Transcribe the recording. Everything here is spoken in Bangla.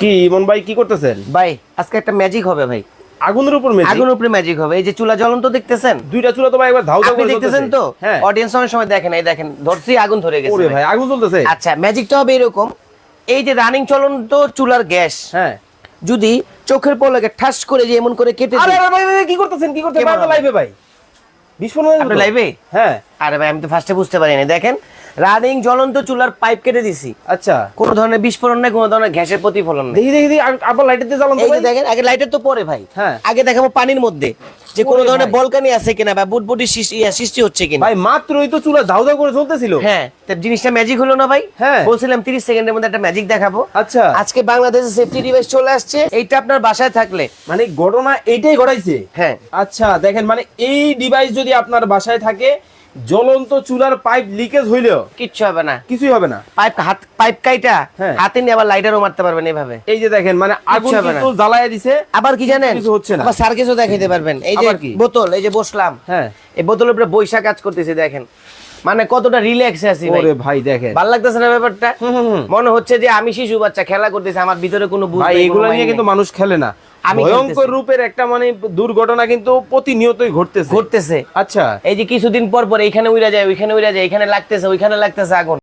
কি ইমন ভাই কি করতেছেন? ভাই আজকে একটা ম্যাজিক হবে ভাই। আগুনের উপর মেজিক? আগুন উপরে ম্যাজিক হবে। এই যে চুলা জ্বলন্ত দেখতেছেন? দুইটা চুলা তো ভাই একবার ধাউ ধাউ করে দেখতেছেন তো? হ্যাঁ। অডিয়েন্স অনেক সময় দেখেন এই দেখেন ধরছি আগুন ধরে গেছে ওরে ভাই। আগুন জ্বলতেছে। আচ্ছা ম্যাজিকটা হবে এরকম এই যে রানিং চলন্ত চুলার গ্যাস হ্যাঁ। যদি চোখের পলকে ঠাস করে যে এমন করে কেটে আরে আরে ভাই কি করতেছেন? কি করতেছেন? লাইভে ভাই। বিস্ফোরণ হয়ে লাইভে হ্যাঁ। আরে ভাই আমি তো ফার্স্টে বুঝতে পারিনি। দেখেন রানিং জ্বলন্ত চুলার পাইপ কেটে দিছি। আচ্ছা। কোনো ধরনের বিস্ফোরণ নেই কোনো ধরনের গ্যাসের প্রতিফলন নেই। দেখি দেখি আবার লাইটের দিয়ে। দেখেন আগে লাইটের তো পরে ভাই। হ্যাঁ। আগে দেখাবো পানির মধ্যে। যে কোনো ধরনের বলকানি আছে কিনা বা বুটবুটি সৃষ্টি হচ্ছে কিনা? ভাই মাত্রই তো চুলা ধাউ ধাউ করে চলতেছিল। হ্যাঁ জিনিসটা ম্যাজিক হলো না ভাই? হ্যাঁ। বলছিলাম 30 সেকেন্ডের মধ্যে একটা ম্যাজিক দেখাবো। আচ্ছা। আজকে বাংলাদেশে সেফটি ডিভাইস চলে আসছে এইটা আপনার বাসায় থাকলে। মানে ঘটনা এইটাই ঘটাইছে? হ্যাঁ। আচ্ছা দেখেন মানে এই ডিভাইস যদি আপনার বাসায় থাকে জ্বলন্ত চুলার পাইপ লিকেজ হইলেও কিচ্ছু হবে না। কিছুই হবে না। পাইপ হাত পাইপ কাইটা হ্যাঁ। হাতে নিয়ে আবার লাইটারও মারতে পারবেন এইভাবে এই যে দেখেন মানে আগুন। কিন্তু জ্বালায় দিছে আবার কি জানেন? কিছু হচ্ছে না। আবার সার্কিটও দেখাইতে পারবেন। এই যে বোতল এই যে বসলাম। হ্যাঁ। এই বোতলের উপরে বৈশাখ কাজ করতেছে দেখেন। মানে কতটা রিল্যাক্স আছি ভাই ওরে ভাই। দেখেন। ভালো লাগতেছে না ব্যাপারটা। মনে হচ্ছে যে আমি শিশু বাচ্চা খেলা করতেছি আমার ভিতরে কোনো বুঝ ভাই এগুলো নিয়ে কিন্তু মানুষ খেলে না। ভয়ঙ্কর রূপের একটা মানে দুর্ঘটনা কিন্তু প্রতিনিয়তই ঘটতেছে। ঘটতেছে। আচ্ছা। এই যে কিছুদিন পর পর এখানে উড়া যায় ওইখানে উড়া যায় এখানে লাগতেছে ওইখানে লাগতেছে আগুন।